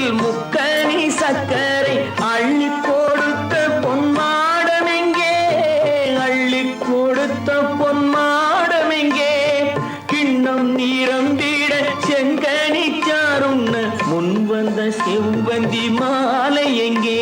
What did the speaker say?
மனதில் முக்கணி சக்கரை அள்ளி கொடுத்த பொன்மாடம் எங்கே? அள்ளி கொடுத்த பொன்மாடம் எங்கே? கிண்ணம் நீரம்பிட செங்கனி சாருண்ண முன் செவ்வந்தி மாலை எங்கே?